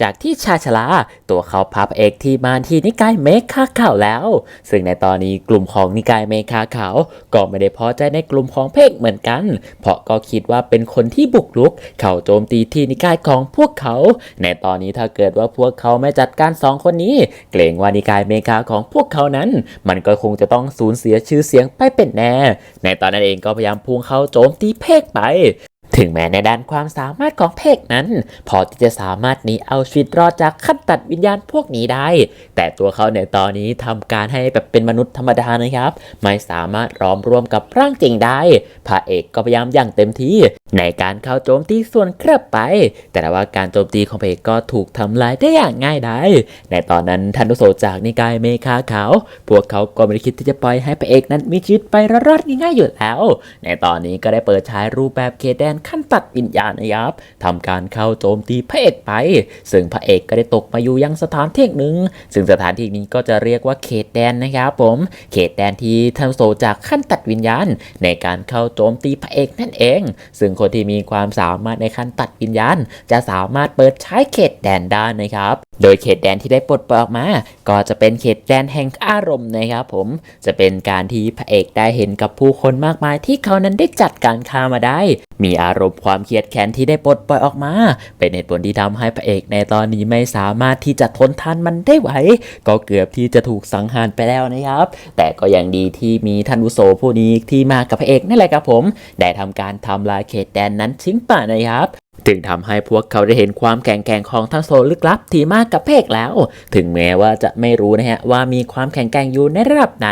จากที่ชาชลาตัวเขาพาพระเอกที่มาที่นิกายเมฆาขาวแล้ว ซึ่งในตอนนี้กลุ่มของนิกายเมฆาขาวก็ไม่ได้พอใจในกลุ่มของเพกเหมือนกัน เพราะก็คิดว่าเป็นคนที่บุกรุก เข้าโจมตีที่นิกายของพวกเขา ในตอนนี้ถ้าเกิดว่าพวกเขาไม่จัดการสองคนนี้ เกรงว่านิกายเมฆาของพวกเขานั้น มันก็คงจะต้องสูญเสียชื่อเสียงไปเป็นแน่ ในตอนนั้นเองก็พยายามพุ่งเข้าโจมตีเพกไป ถึงแม้ในด้านความสามารถของเพกนั้น พอที่จะสามารถหนีเอาชีวิตรอดจากขั้นตัดวิญญาณพวกนี้ได้ แต่ตัวเขาในตอนนี้ทำการให้แบบเป็นมนุษย์ธรรมดานะครับ ไม่สามารถร้อมรวมกับร่างจริงได้พระเอกก็พยายามอย่างเต็มที่ ในการเข้าโจมตีส่วนเครือบไป แต่ว่าการโจมตีของพระเอกก็ถูกทำลายได้อย่างง่ายดายในตอนนั้นทันุโสจากนิกายเมฆาขาวพวกเขาก็ไม่ได้คิดที่จะปล่อยให้พระเอกนั้นมีชีวิตไปรอดง่ายๆอยู่แล้ว ในตอนนี้ก็ได้เปิดฉายรูปแบบเคแดนขั้นตัดวิญญาณนะครับทำการเข้าโจมตีพระเอกไป ซึ่งพระเอกก็ได้ตกมาอยู่ยังสถานที่หนึ่งซึ่งสถานที่นี้ก็จะเรียกว่าเขตแดนนะครับผมเขตแดนที่ทันโซจากขั้นตัดวิญญาณ ในการเข้าโจมตีพระเอกนั่นเอง ซึ่งคนที่มีความสามารถในขั้นตัดวิญญาณ จะสามารถเปิดใช้เขตแดนได้นะครับ โดยเขตแดนที่ได้ปลดปล่อยออกมา ก็จะเป็นเขตแดนแห่งอารมณ์นะครับผมจะเป็นการที่พระเอกได้เห็นกับผู้คนมากมายที่เขานั้นได้จัดการฆ่ามาได้ มีอารมณ์ความเครียดแค้นที่ได้ปลดปล่อยออกมา เป็นเหตุผลที่ทำให้พระเอกในตอนนี้ไม่สามารถที่จะทนทานมันได้ไหว ก็เกือบที่จะถูกสังหารไปแล้วนะครับ แต่ก็ยังดีที่มีท่านอุโสผู้นี้ที่มากับพระเอกนั่นแหละครับผม ได้ทำการทำลายเขตแดนนั้นทิ้งป่านะครับ ถึงทำให้พวกเขาได้เห็นความแข็งแกร่งของทั้งโซลึกลับที่มากกับเพกแล้ว ถึงแม้ว่าจะไม่รู้นะฮะว่ามีความแข็งแกร่งอยู่ในระดับไหน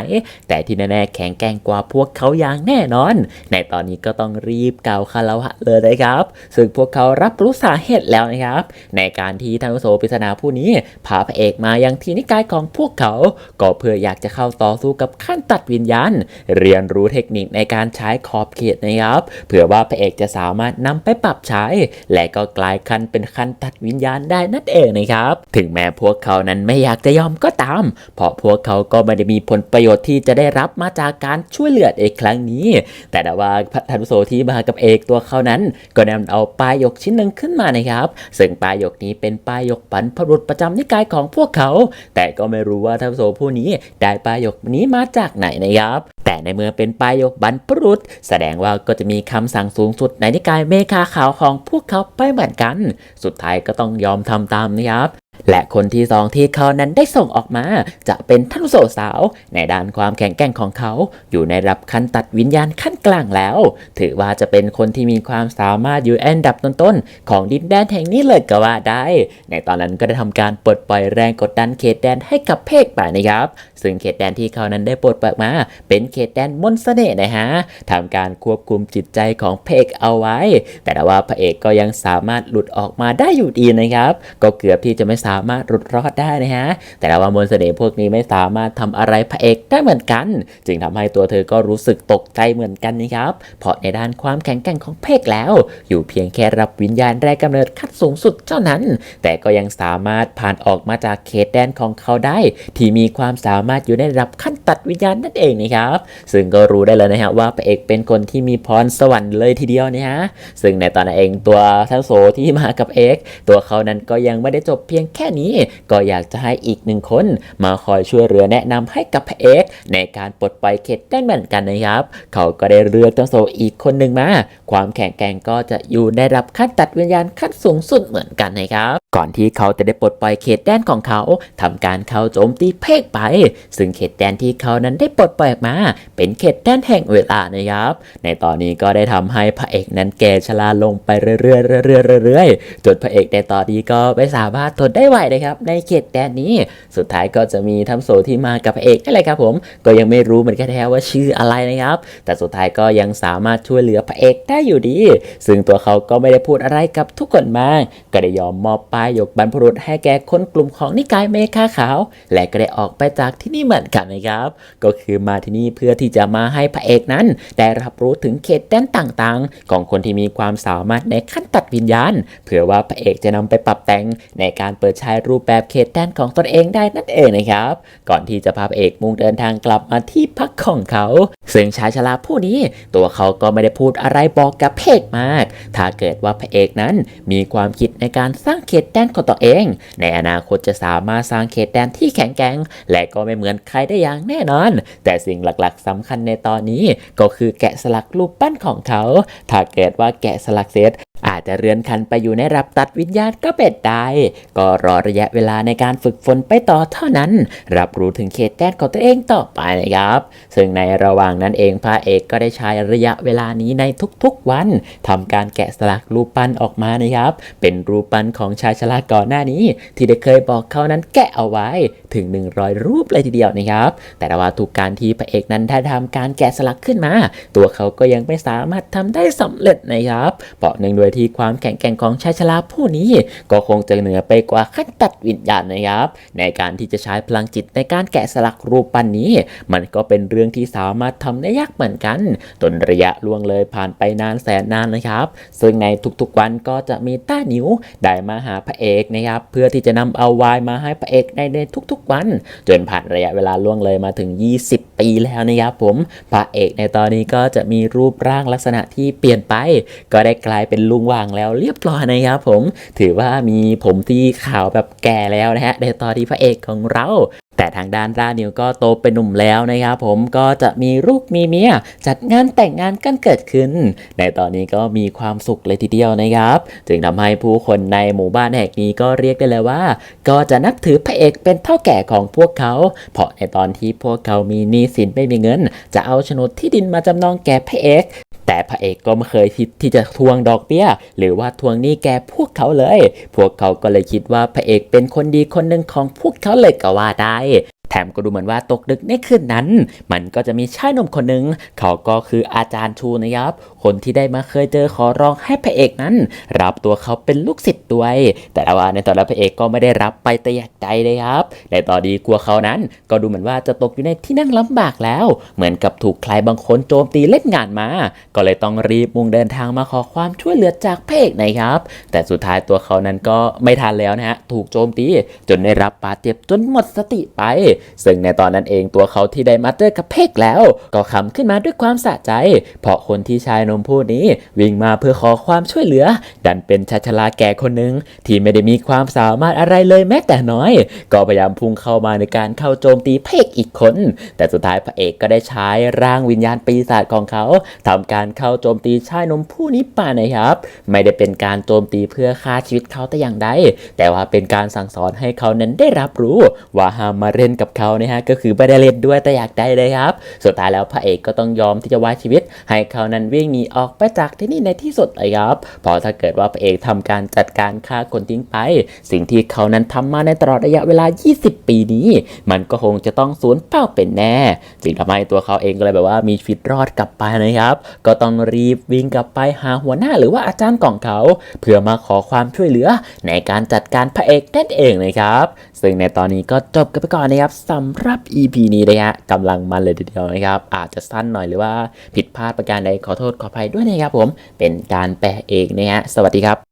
แต่ที่แน่ๆแข็งแกร่งกว่าพวกเขาอย่างแน่นอน ในตอนนี้ก็ต้องรีบกล่าวคารวะเลยนะครับ ซึ่งพวกเขารับรู้สาเหตุแล้วนะครับ ในการที่ท่านอุโสปริศนาผู้นี้พาพระเอกมายังที่นิกายของพวกเขา ก็เพื่ออยากจะเข้าต่อสู้กับขั้นตัดวิญญาณ เรียนรู้เทคนิคในการใช้ขอบเขตนะครับ เผื่อว่าพระเอกจะสามารถนำไปปรับใช้และก็กลายคันเป็นคันตัดวิญญาณได้นั่นเองนะครับ ถึงแม้พวกเขานั้นไม่อยากจะยอมก็ตาม เพราะพวกเขาก็ไม่ได้มีผลประโยชน์ที่จะได้รับมาจากการช่วยเหลือเอกครั้งนี้ แต่ด้ว่าพระธนุโสที่มากับเอกตัวเขานั้น ก็นำเอาปลายยกชิ้นหนึ่งขึ้นมานะครับซึ่งปลายยกนี้เป็นปลายยกปันพรุษประจำนิกายของพวกเขา แต่ก็ไม่รู้ว่าธนุโสผู้นี้ได้ปลายยกนี้มาจากไหนนะครับ แต่ในเมื่อเป็นปลายยกบรรพรุษ แสดงว่าก็จะมีคำสั่งสูงสุดในนิกายเมคาขาวของพวกเขาไปเหมือนกัน สุดท้ายก็ต้องยอมทำตามนะครับ และคนที่สองที่เขานั้นได้ส่งออกมา จะเป็นท่านโสสาว ในด้านความแข็งแกร่งของเขา อยู่ในระดับขั้นตัดวิญญาณขั้นกลางแล้ว ถือว่าจะเป็นคนที่มีความสามารถอยู่อันดับต้นๆของดินแดนแห่งนี้เลยก็ว่าได้ ในตอนนั้นก็ได้ทำการปลดปล่อยแรงกดดันเขตแดนให้กับเพกไปนะครับ ซึ่งเขตแดนที่เขานั้นได้ปลดปล่อยมา เป็นเขตแดนมนต์เสน่ห์นะฮะทำการควบคุมจิตใจของเพกเอาไว้ แต่ว่าพระเอกก็ยังสามารถหลุดออกมาได้อยู่ดีนะครับ ก็เกือบที่จะไม่สามารถหลุดรอดได้นะฮะ แต่ว่ามนต์เสน่ห์พวกนี้ไม่สามารถทำอะไรพระเอกได้เหมือนกัน จึงทำให้ตัวเธอก็รู้สึกตกใจเหมือนกันนะครับ เพราะในด้านความแข็งแกร่งของเพกแล้ว อยู่เพียงแค่รับวิญญาณแรกกำเนิดขั้นสูงสุดเท่านั้น แต่ก็ยังสามารถผ่านออกมาจากเขตแดนของเขาได้ ที่มีความสามารถอยู่ในระดับขั้นตัดวิญญาณนั่นเองนะครับ ซึ่งก็รู้ได้เลยนะฮะว่าพระเอกเป็นคนที่มีพรสวรรค์เลยทีเดียวนะฮะซึ่งในตอนนั้นเองตัวทัโสที่มากับเอกตัวเขานั้นก็ยังไม่ได้จบเพียงแค่นี้ ก็อยากจะให้อีกหนึ่งคน มาคอยช่วยเหลือแนะนำให้กับพระเอกในการปลดปล่อยเขตได้เหมือนกันนะครับ เขาก็ได้เลือกทัโสอีกคนหนึ่งมา ความแข็งแกร่งก็จะอยู่ในระดับขั้นตัดวิญญาณขั้นสูงสุดเหมือนกันนะครับก่อนที่เขาจะได้ปลดปล่อยเขตแดนของเขาทำการเข้าโจมตีเพกไป ซึ่งเขตแดนที่เขานั้นได้ปลดปล่อยมา เป็นเขตแดนแห่งเวลานะครับ ในตอนนี้ก็ได้ทำให้พระเอกนั้นแก่ชราลงไปเรื่อยๆเรื่อยๆเรื่อยๆจนพระเอกในตอนนี้ก็ไม่สามารถทนได้ไม่ไหวนะครับในเขตแดนนี้ สุดท้ายก็จะมีทัมโซที่มากับพระเอกนั่นแหละครับผมก็ยังไม่รู้เหมือนกันแท้ว่าชื่ออะไรนะครับ แต่สุดท้ายก็ยังสามารถช่วยเหลือพระเอกได้อยู่ดี ซึ่งตัวเขาก็ไม่ได้พูดอะไรกับทุกคนมากก็ได้ยอมมอบป้ายยกบรรพบุรุษให้แก่คนกลุ่มของนิกายเมฆาขาว และก็ได้ออกไปจากที่นี่เหมือนกันนะครับ ก็คือมาที่นี่เพื่อที่จะมาให้พระเอกนั้น ได้รับรู้ถึงเขตแดนต่างๆ ของคนที่มีความสามารถในขั้นตัดวิญญาณ เผื่อว่าพระเอกจะนำไปปรับแต่งในการเปิดฉช้รูปแบบเขตแดนของตนเองได้นั่นเองนะครับ ก่อนที่จะพาเอกมุ่งเดินทางกลับมาที่พักของเขา ซึ่งชายชราผู้นี้ตัวเขาก็ไม่ได้พูดอะไรบอกกับเอกมาก ถ้าเกิดว่าพระเอกนั้นมีความคิดในการสร้างเขตแดนของตัวเอง ในอนาคตจะสามารถสร้างเขตแดนที่แข็งแกร่งและก็ไม่เหมือนใครได้อย่างแน่นอน แต่สิ่งหลักๆสำคัญในตอนนี้ก็คือแกะสลักรูปปั้นของเขา ถ้าเกิดว่าแกะสลักเสร็จอาจจะเรือนคันไปอยู่ในระดับตัดวิญญาณก็เป็นได้ ก็รอระยะเวลาในการฝึกฝนไปต่อเท่านั้น รับรู้ถึงเขตแดนของตัวเองต่อไปนะครับ ซึ่งในระหว่างนั้นเองพระเอกก็ได้ใช้ระยะเวลานี้ในทุกๆวันทำการแกะสลักรูปปั้นออกมานะครับ เป็นรูปปั้นของชายชราก่อนหน้านี้ ที่ได้เคยบอกเขานั้นแกะเอาไว้ถึง 100 รูปเลยทีเดียวนะครับ แต่ว่าทุกการที่พระเอกนั้นได้ทำการแกะสลักขึ้นมา ตัวเขาก็ยังไม่สามารถทำได้สำเร็จนะครับเพราะเนื่องด้วยยที่ความแข็งแกร่งของชายชราผู้นี้ ก็คงจะเหนือไปกว่าขั้นตัดวิญญาณนะครับ ในการที่จะใช้พลังจิตในการแกะสลักรูปปั้นนี้ มันก็เป็นเรื่องที่สามารถทำได้ยากเหมือนกันจนระยะล่วงเลยผ่านไปนานแสนนานนะครับ ซึ่งในทุกๆวันก็จะมีต้าหนิวได้มาหาพระเอกนะครับ เพื่อที่จะนำเอาไวน์มาให้พระเอกในในทุกๆวัน จนผ่านระยะเวลาล่วงเลยมาถึง 20ปีแล้วนะครับผมพระเอกในตอนนี้ก็จะมีรูปร่างลักษณะที่เปลี่ยนไป ก็ได้กลายเป็นลุงว่างแล้วเรียบร้อยนะครับผม ถือว่ามีผมที่ขาวแบบแก่แล้วนะฮะในตอนที่พระเอกของเราแต่ทางด้านรานิวก็โตเป็นหนุ่มแล้วนะครับผมก็จะมีลูกมีเมียจัดงานแต่งงานกันเกิดขึ้น ในตอนนี้ก็มีความสุขเลยทีเดียวนะครับ จึงทำให้ผู้คนในหมู่บ้านแห่งนี้ก็เรียกได้เลยว่า ก็จะนับถือพระเอกเป็นเท่าแก่ของพวกเขา เพราะในตอนที่พวกเขามีหนี้สินไม่มีเงิน จะเอาโฉนดที่ดินมาจำนองแก่พระเอก แต่พระเอกก็ไม่เคยคิดที่จะทวงดอกเบี้ย หรือว่าทวงหนี้แกพวกเขาเลย พวกเขาก็เลยคิดว่าพระเอกเป็นคนดีคนหนึ่งของพวกเขาเลยก็ว่าได้แถมก็ดูเหมือนว่าตกดึกในคืนนั้น มันก็จะมีชายหนุ่มคนหนึ่งเขาก็คืออาจารย์ชูนะครับ คนที่ได้มาเคยเจอขอร้องให้พระเอกนั้น รับตัวเขาเป็นลูกศิษย์ด้วย แต่ว่าในตอนนั้นพระเอกก็ไม่ได้รับไปแต่อย่างใดเลยครับในตอนนี้กลัวเขานั้น ก็ดูเหมือนว่าจะตกอยู่ในที่นั่งลำบากแล้ว เหมือนกับถูกใครบางคนโจมตีเล่นงานมา ก็เลยต้องรีบมุ่งเดินทางมาขอความช่วยเหลือจากพระเอกนะครับ แต่สุดท้ายตัวเขานั้นก็ไม่ทันแล้วนะฮะถูกโจมตีจนได้รับบาดเจ็บจนหมดสติไปซึ่งในตอนนั้นเองตัวเขาที่ได้มาเจอกับเพกแล้ว ก็ขำขึ้นมาด้วยความสะใจ เพราะคนที่ชายนมผู้นี้วิ่งมาเพื่อขอความช่วยเหลือ ดันเป็นชาชราแก่คนหนึ่งที่ไม่ได้มีความสามารถอะไรเลยแม้แต่น้อย ก็พยายามพุ่งเข้ามาในการเข้าโจมตีเอกอีกคน แต่สุดท้ายพระเอกก็ได้ใช้ร่างวิญญาณปีศาจของเขาทำการเข้าโจมตีชายนมผู้นี้ไปนะครับ ไม่ได้เป็นการโจมตีเพื่อฆ่าชีวิตเขาแต่อย่างใดแต่ว่าเป็นการสั่งสอนให้เขานั้นได้รับรู้ว่าห้ามมาเล่นกับับเขานะฮะก็คือไม่ได้เล่นด้วยแต่อยากได้เลยครับ สุดท้ายแล้วพระเอกก็ต้องยอมที่จะไว้ชีวิต ให้เขานั้นวิ่งหนีออกไปจากที่นี่ในที่สุดเลยครับเพราะถ้าเกิดว่าพระเอกทำการจัดการฆ่าคนทิ้งไป สิ่งที่เขานั้นทำมาในตลอดระยะเวลา 20 ปีนี้ มันก็คงจะต้องสูญเปล่าเป็นแน่จึงทำให้ตัวเขาเองก็เลยแบบว่ามีชีวิตรอดกลับไปนะครับ ก็ต้องรีบวิ่งกลับไปหาหัวหน้าหรือว่าอาจารย์ของเขา เพื่อมาขอความช่วยเหลือในการจัดการพระเอกนั่นเองนะครับ ซึ่งในตอนนี้ก็จบกันไปก่อนนะครับสำหรับ EP นี้นะฮะกำลังมันเลยทีเดียวนะครับ อาจจะสั้นหน่อยหรือว่าผิดพลาดประการใดขอโทษขออภัยด้วยนะครับผมเป็นการแปลเองนะฮะสวัสดีครับ